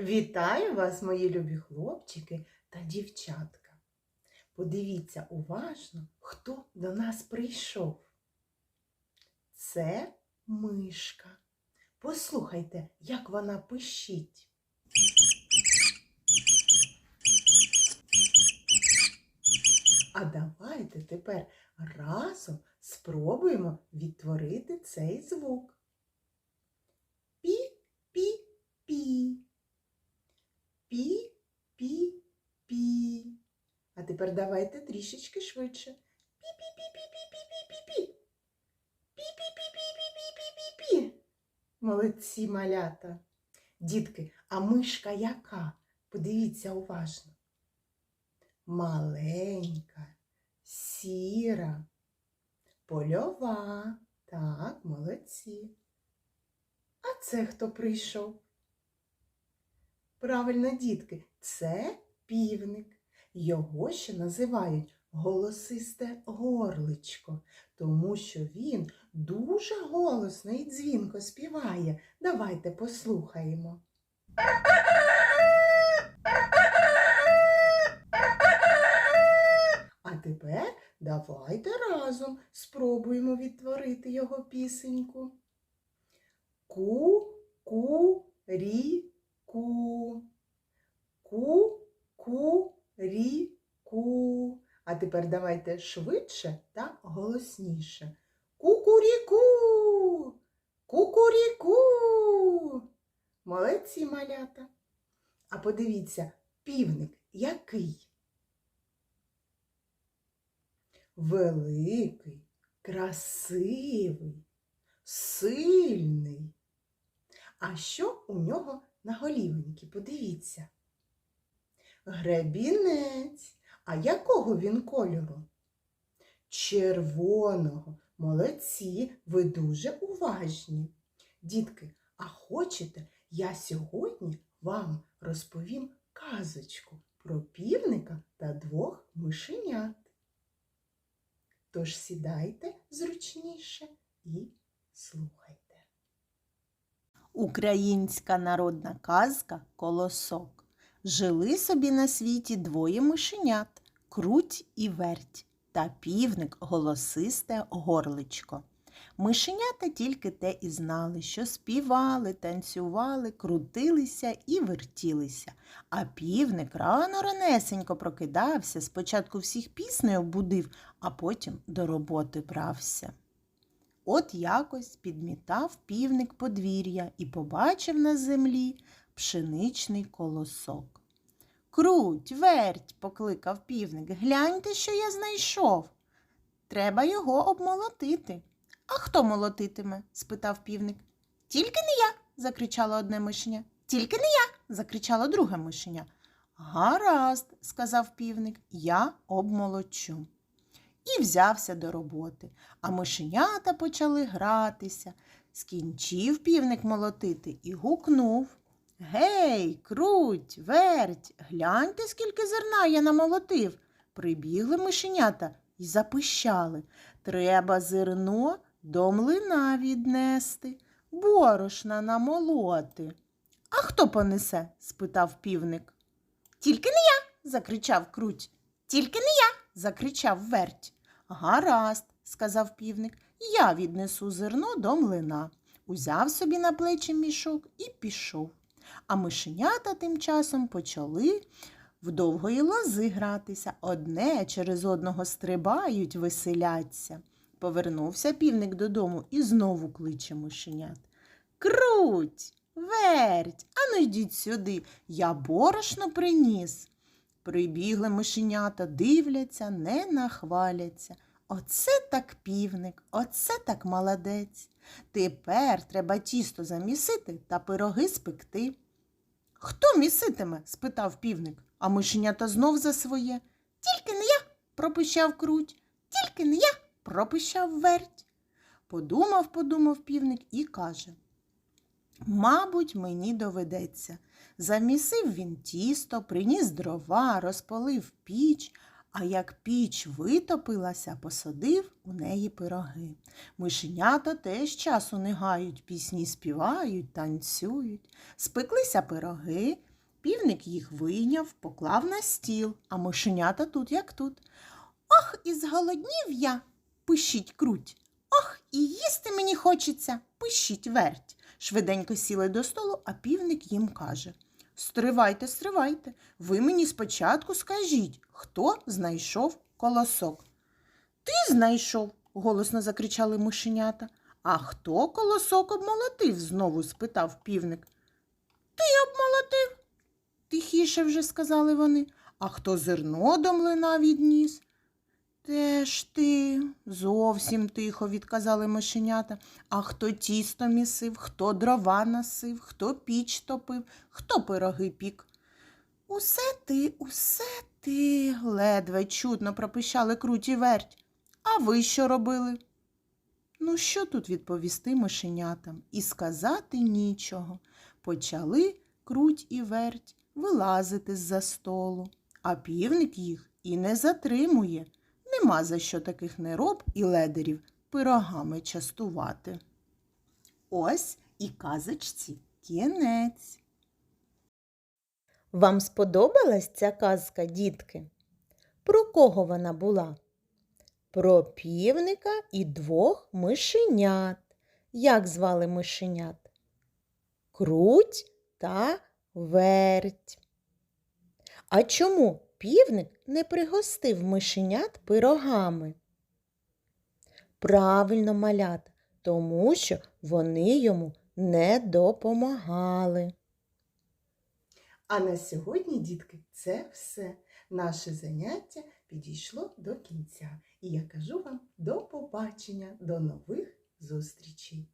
Вітаю вас, мої любі хлопчики та дівчатка. Подивіться уважно, хто до нас прийшов. Це мишка. Послухайте, як вона пищить. А давайте тепер разом спробуємо відтворити цей звук. Пі-пі-пі. Пі-пі-пі. А тепер давайте трішечки швидше. Пі-пі-пі-пі-пі-пі-пі-пі. Пі-пі-пі-пі-пі-пі-пі-пі. Молодці малята. Дітки, а мишка яка? Подивіться уважно. Маленька, сіра, польова. Так, молодці. А це хто прийшов? Правильно, дітки, це півник. Його ще називають голосисте горличко, тому що він дуже голосно і дзвінко співає. Давайте послухаємо. А тепер давайте разом спробуємо відтворити його пісеньку. Ку-ку-рі-ку. Ку-ку-рі-ку. А тепер давайте швидше та голосніше. Кукуріку. Кукуріку. Молодці малята. А подивіться, півник який? Великий, красивий, сильний. А що у нього на голівеньки? Подивіться. Гребінець. А якого він кольору? Червоного. Молодці, ви дуже уважні. Дітки, а хочете, я сьогодні вам розповім казочку про півника та двох мишенят. Тож сідайте зручніше і слухайте. Українська народна казка Колосок. Жили собі на світі двоє мишенят круть і верть, та півник голосисте горличко. Мишенята тільки те і знали, що співали, танцювали, крутилися і вертілися. А півник рано ранесенько прокидався, спочатку всіх піснею будив, а потім до роботи брався. От якось підмітав півник подвір'я і побачив на землі пшеничний колосок. Круть, верть, покликав півник, гляньте, що я знайшов. Треба його обмолотити. А хто молотитиме? спитав півник. Тільки не я. закричало одне мишеня. Тільки не я. закричало друге мишеня. Гаразд, сказав півник, я обмолочу. І взявся до роботи, а мишенята почали гратися. Скінчив півник молотити і гукнув. Гей, круть, верть, гляньте, скільки зерна я намолотив. Прибігли мишенята і запищали. Треба зерно до млина віднести, борошна намолоти. А хто понесе? спитав півник. Тільки не я. закричав круть. Тільки не я. закричав верть. Гаразд, сказав півник, я віднесу зерно до млина. Узяв собі на плечі мішок і пішов. А мишенята тим часом почали в довгої лози гратися. Одне через одного стрибають, веселяться. Повернувся півник додому і знову кличе мишенят. Круть, верть, ану йдіть сюди, я борошно приніс. Прибігли мишенята, дивляться, не нахваляться. Оце так півник, оце так молодець. Тепер треба тісто замісити та пироги спекти. Хто міситиме? спитав півник, а мишенята знов за своє. Тільки не я, пропищав круть, тільки не я, пропищав верть. Подумав, подумав півник і каже Мабуть, мені доведеться. Замісив він тісто, приніс дрова, розпалив піч, а як піч витопилася, посадив у неї пироги. Мишенята теж часу не гають, пісні співають, танцюють. Спеклися пироги, Півник їх вийняв, поклав на стіл, а мишенята тут як тут. Ох, і зголоднів я, пишіть круть. Ох, і їсти мені хочеться, пишіть верть. Швиденько сіли до столу, а півник їм каже Стривайте, стривайте, ви мені спочатку скажіть, хто знайшов колосок. Ти знайшов, голосно закричали мишенята. А хто колосок обмолотив? знову спитав півник. Ти обмолотив, тихіше вже сказали вони. А хто зерно до млина відніс? Теж ти, зовсім тихо відказали мишенята. А хто тісто місив, хто дрова носив, хто піч топив, хто пироги пік. Усе ти, усе ти, ледве чутно пропищали круті верть. А ви що робили? Ну, що тут відповісти мишенятам? І сказати нічого. Почали круть і верть вилазити з-за столу, а півник їх і не затримує. Нема за що таких нероб і ледерів пирогами частувати. Ось і казочці кінець. Вам сподобалась ця казка, дітки? Про кого вона була? Про півника і двох мишенят. Як звали мишенят? Круть та верть. А чому півник не пригостив мишенят пирогами? Правильно, малята, тому що вони йому не допомагали. А на сьогодні, дітки, це все. Наше заняття підійшло до кінця. І я кажу вам до побачення, до нових зустрічей.